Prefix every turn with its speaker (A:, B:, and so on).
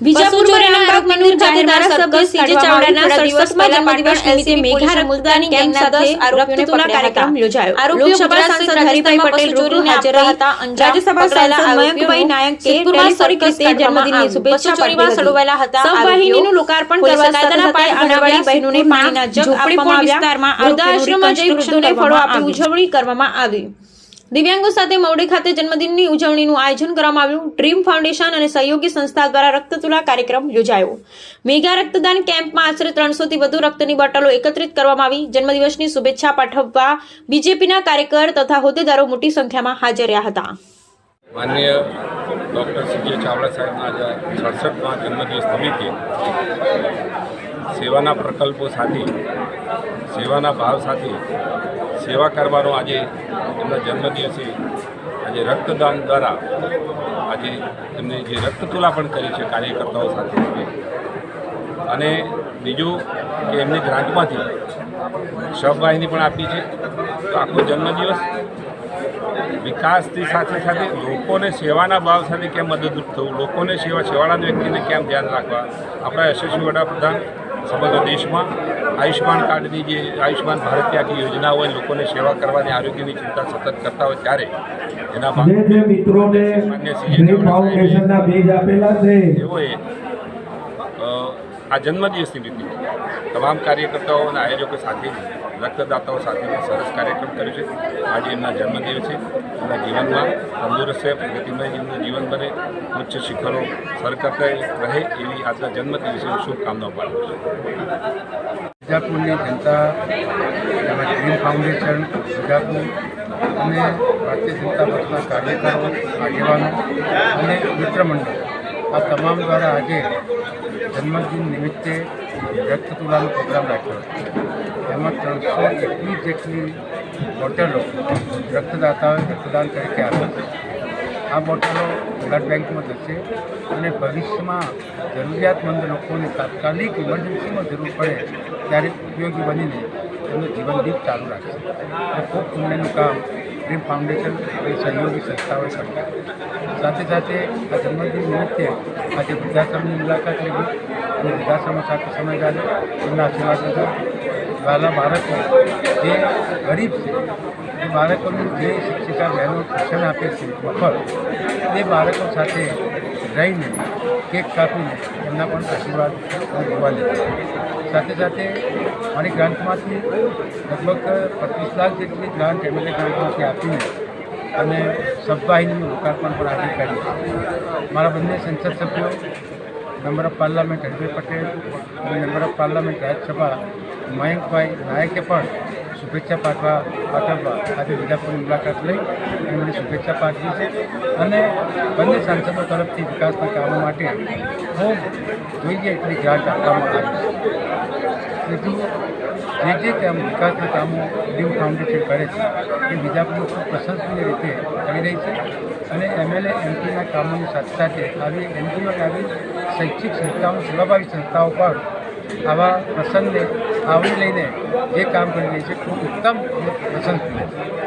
A: વિજાપુર ચોરીના આરોપીનું જાહેરમાં circus CJ ચાવડાના સડસઠમાં જન્મદિવસ નિમિત્તે મેઘા રક્તદાન કેમ્પ સાથે રક્તતુલા કાર્યક્રમ યોજાયો.
B: આરોપીઓ ગુજરાત
A: સાંસદ હરિભાઈ પટેલ રૂબરૂ હાજર રહ્યા રાજ્યસભા સાંસદ મયંકભાઈ નાયકે ટેલિફોનિક રીતે જન્મદિનની શુભેચ્છા પાઠવી હતી સબવાહિનીનું લોકાર્પણ કરવા સાથે સાથે આંગણવાડી બહેનોને પાણીના જગ આપવામાં આવ્યા. વૃદ્ધાશ્રમમાં જઈ વૃદ્ધોને ફળો આપી ઉજવણી કરવામાં આવી. દિવ્યાંગો સાથે મવડી ખાતે જન્મદિનની ઉજવણીનું આયોજન કરવામાં આવ્યું. ડ્રીમ ફાઉન્ડેશન અને સહયોગી સંસ્થા દ્વારા રક્તતુલા કાર્યક્રમ યોજાયો. મેગા રક્તદાન કેમ્પમાં આશરે ત્રણસોથી વધુ રક્તની બોટલો એકત્રિત કરવામાં આવી. જન્મદિવસની શુભેચ્છા પાઠવવા બીજેપીના કાર્યકર તથા હોદ્દેદારો મોટી સંખ્યામાં હાજર રહ્યા હતા.
C: માનનીય ડૉક્ટર સીજે ચાવડા સાહેબના સડસઠમાં જન્મદિવસ નિમિત્તે સેવાના પ્રકલ્પો સાથે, સેવાના ભાવ સાથે સેવા કરવાનો આજે એમના જન્મદિવસે આજે રક્તદાન દ્વારા આજે એમને જે રક્તતુલા પણ કરી છે કાર્યકર્તાઓ સાથે. અને બીજું કે એમની ગ્રાન્ટમાંથી શબવાહિની પણ આપી છે. તો આખો જન્મદિવસ વિકાસની સાથે સાથે લોકોને સેવાના ભાવ સાથે કેમ મદદરૂપ થવું? લોકોને સેવા, સેવાળાના વ્યક્તિને કેમ ધ્યાન રાખવા? આપણા યશસ્વી વડાપ્રધાન સમગ્ર દેશમાં આયુષ્યમાન કાર્ડની જે આયુષ્યમાન ભારતની આખી યોજના હોય લોકોને સેવા કરવાની આરોગ્યની ચિંતા સતત કરતા હોય ત્યારે એના
D: જે મિત્રોને ફાઉન્ડેશનના બેજ આપેલા છે.
C: તેઓએ આ જન્મદિવસ નિમિત્તે તમામ કાર્યકર્તાઓ આયોજકો સાથે રક્તદાતાઓ સાથે સરસ કાર્યક્રમ કર્યો છે. આજે એમના જન્મદિવસે એમના જીવનમાં તંદુરસ્ત પ્રગતિમય એમનું જીવન બને, ઉચ્ચ શિખરો સર કરતા રહે એવી આજના જન્મદિવસે શુભકામનાઓ પાઠવું છું.
E: વિજાપુરની જનતા તેમજ ગ્રીન ફાઉન્ડેશન વિજાપુર અને ભારતીય જનતા પક્ષના કાર્યકરો, આગેવાનો અને મિત્રમંડળ આ તમામ દ્વારા આજે જન્મદિન નિમિત્તે રક્તતુલાનો પ્રોગ્રામ રાખ્યો હતો. એમાં ત્રણસો એકવીસ જેટલી બોટલો રક્તદાતાઓએ રક્તદાન તરીકે આપી આ બોટલો બ્લડ બેંકમાં જશે અને ભવિષ્યમાં જરૂરિયાતમંદ લોકોને તાત્કાલિક ઇમરજન્સીમાં જરૂર પડે ત્યારે ઉપયોગી બનીને એમનું જીવનદીપ ચાલુ રાખશે. અને ખૂબ પુણ્યનું કામ ડ્રીમ ફાઉન્ડેશન એ સહયોગી સંસ્થાઓ સરકાર સાથે સાથે આ જન્મદિન નિમિત્તે આજે વૃદ્ધાશ્રમની મુલાકાત લીધી અને વૃદ્ધાશ્રમો સાથે સમય ગાળ્યો. એમના આશીર્વાદ લીધા. વાલા બાળકો, જે ગરીબ છે, એ બાળકોનું જે શિક્ષિકા બહેનો શિક્ષણ આપે છે, મફત, એ બાળકો સાથે રહીને કેક કાપીને એમના પણ આશીર્વાદ જોવા લીધા સાથે સાથે મારી ગ્રાન્ટમાંથી લગભગ પચીસ લાખ જેટલી ગ્રાન્ટ એમએલએ ગ્રાન્ટમાંથી આપીને અને સબવાહિનીનું લોકાર્પણ પણ આજે કર્યું મારા બંને સંસદ સભ્યો, member of parliament Harbhai Patel અને member of parliament Rajya Sabha Mayankbhai નાયકે પણ શુભેચ્છા પાઠવા પાઠવવા આજે વિજાપુરની મુલાકાત લઈ એમણે શુભેચ્છા પાઠવી છે. અને બંને સાંસદો તરફથી વિકાસના કામો માટે ખૂબ જોઈએ એટલી ગ્રાન્ટ આપવામાં આવી છે. તેથી જે જે કામ વિકાસના કામો દીવ ફાઉન્ડેશન કરે છે, એ વિજાપુર ખૂબ પ્રશંસનીય રીતે કરી રહી છે. અને એમએલએ, એમપીના કામોની સાથે સાથે આવી એમપીમાં આવી શૈક્ષિક સંસ્થાઓ, સેવાભાવી સંસ્થાઓ પણ આવા પ્રસંગને આવરી લઈને જે કામ કરી રહી છે, ખૂબ ઉત્તમ અને પ્રશંસનીય છે.